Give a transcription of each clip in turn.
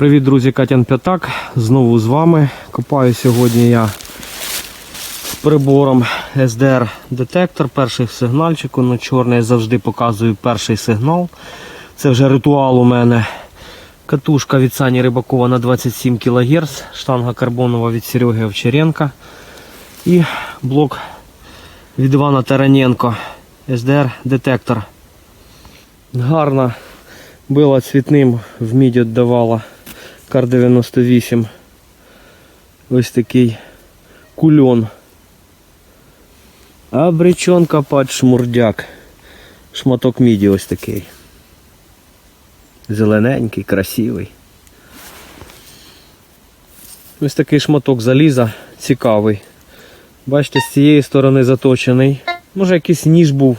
Привіт, друзі, Катян П'ятак. Знову з вами. Копаю сьогодні я з прибором SDR детектор, перший сигнальчик, воно чорне, я завжди показую перший сигнал. Це вже ритуал у мене. Катушка від Сані Рибакова на 27 кГц, штанга карбонова від Сереги Овчаренка і блок від Івана Тараненко SDR детектор. Гарна била цвітним, в мідь віддавала Кар 98. Ось такий кульон. А бречонка пад шмурдяк. Шматок міді ось такий. Зелененький, красивий. Ось такий шматок заліза цікавий. Бачите, з цієї сторони заточений. Може якийсь ніж був.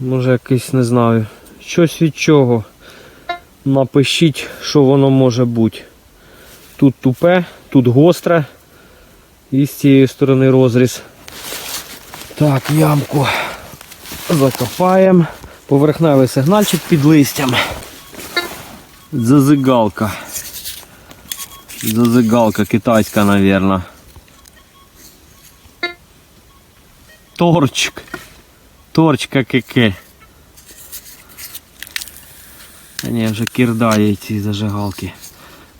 Може якийсь, не знаю. Щось від чого. Напишіть, що воно може бути. Тут тупе, тут гостре. І з цієї сторони розріз. Так, ямку закопаємо. Поверхневий сигнальчик під листям. Зазигалка. Зазигалка китайська, мабуть. Торчик. Торчка кеке. Ні, вже кирдає ці зажигалки.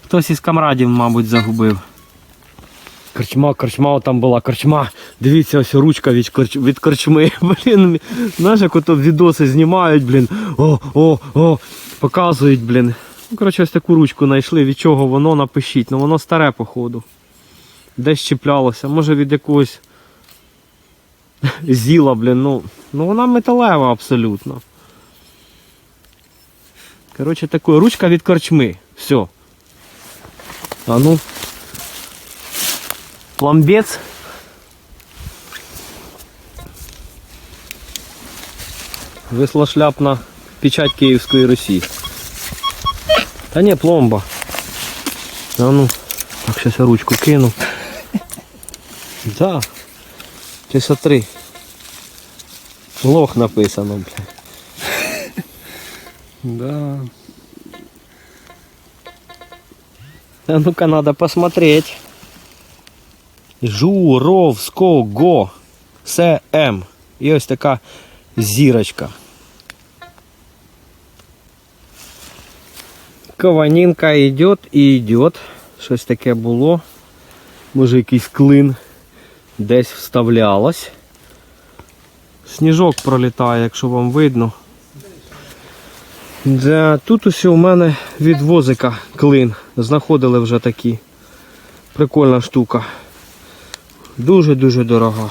Хтось із камрадів, мабуть, загубив. Корчма, корчма там була, корчма. Дивіться, ось ручка від, корч... від корчми. Блін, знаєш, як ото відоси знімають, блін. О, о, о, показують, блін. Ну, коротше, ось таку ручку знайшли, від чого воно напишіть. Ну воно старе, походу. Десь чіплялося, може від якогось зіла, блін. Ну, ну вона металева абсолютно. Коротше, такою ручка від корчми. Все. А ну. Пломбець. Висла шляпна печать Київської Русі. Та ні, пломба. А ну. Так, зараз я ручку кину. Да. 53. Лох написано, бля. Да. А ну-ка надо посмотреть. Журовського СМ. І ось така зірочка. Кованінка йде і йде. Щось таке було. Може якийсь клин десь вставлялось. Сніжок пролітає, якщо вам видно. Тут усе у мене від возика клин. Знаходили вже такі. Прикольна штука. Дуже-дуже дорога.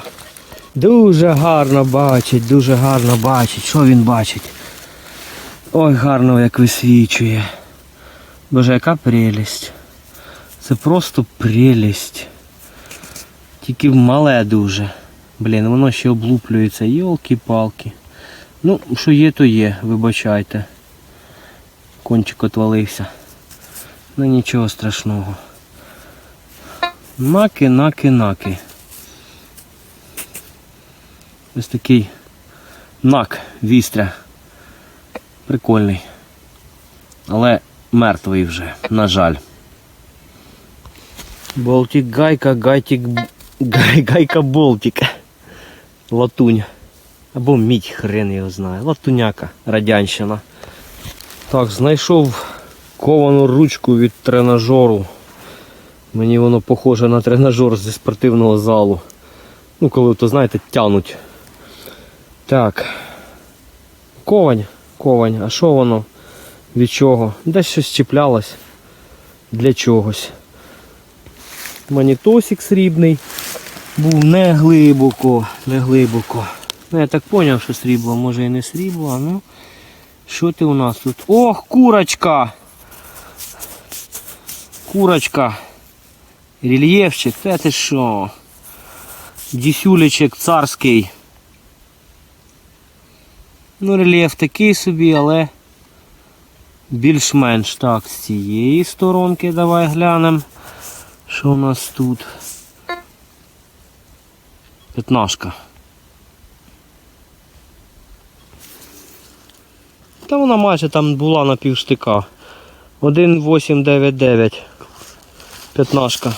Дуже гарно бачить, дуже гарно бачить. Що він бачить? Ой, гарно як висвічує. Боже, яка прелість. Це просто прелість. Тільки мале дуже. Блін, воно ще облуплюється. Йолки-палки. Ну, що є, то є, вибачайте. Кончик отвалився. Ну нічого страшного. Наки, наки, наки. Ось такий нак вістря. Прикольний. Але мертвий вже, на жаль. Болтик гайка, гайтик, гай, гайка болтик. Латунь. Або мідь, хрен його знає. Латуняка, радянщина. Так, знайшов ковану ручку від тренажеру. Мені воно похоже на тренажер зі спортивного залу. Ну, коли то, знаєте, тянуть. Так. Ковань, ковань, а що воно? Від чого? Десь щось чіплялось для чогось. Манітосик срібний. Був не глибоко, не глибоко. Ну, я так зрозумів, що срібло, може і не срібло, а ну. Що ти у нас тут? Ох, курочка! Курочка. Рельєфчик, та ти що? Дісюлечек царський. Ну, рельєф такий собі, але більш-менш так, з цієї сторонки давай глянемо. Що у нас тут? П'ятнашка. Та вона майже там була на півштика. 1899. П'ятнашка.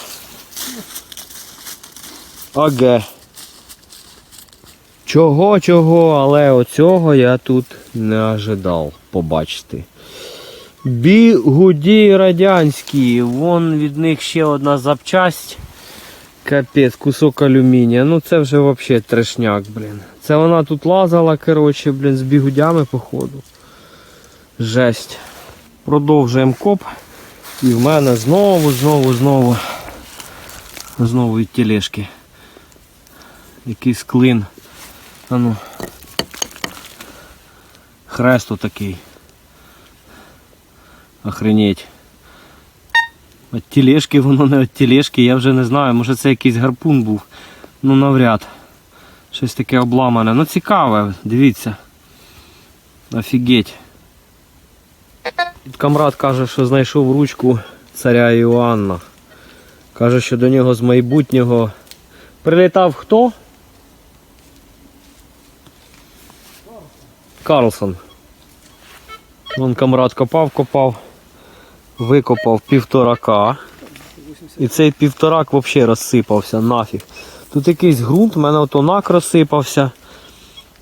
АГ. Чого, чого, але оцього я тут не ожидав побачити. Бігуді радянські. Вон від них ще одна запчасть. Капець, кусок алюмінія. Ну це вже взагалі трешняк, блін. Це вона тут лазала, коротше, блін, з бігудями, походу. Жесть. Продовжуємо коп. І в мене знову, знову, знову. Знову від тележки. Якийсь клин. А ну. Хрест такий. Охренеть. От тележки воно не от тележки, я вже не знаю, може це якийсь гарпун був. Ну навряд. Щось таке обламане. Ну цікаве, дивіться. Офігеть. Камрад каже, що знайшов ручку царя Іоанна. Каже, що до нього з майбутнього прилітав хто? Карлсон. Вон камрад копав, копав, викопав півторака. І цей півторак взагалі розсипався нафіг. Тут якийсь ґрунт, в мене ото нак розсипався.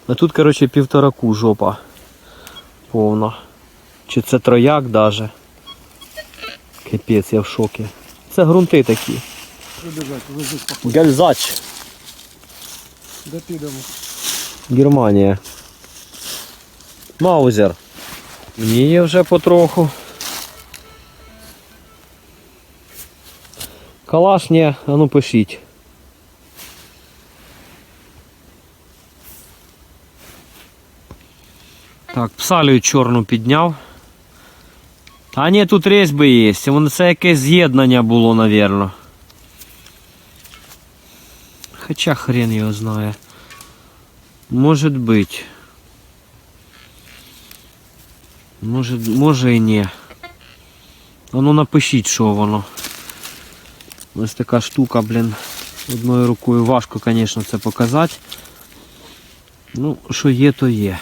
А тут, коротше, півтораку жопа повна. Чи це трояк даже. Капець, я в шокі. Це ґрунти такі. Гальзач, Де підемо? Германія. Маузер. Мені є вже потроху. Калаш ні, а ну пишіть. Так, псалію чорну підняв. А ні, тут різьби є. Воно це якесь з'єднання було, напевно. Хоча хрен його знає. Может быть. Може, може і ні. А ну напишіть, що воно. Ось така штука, блін. Одною рукою важко, звісно, це показати. Ну, що є, то є.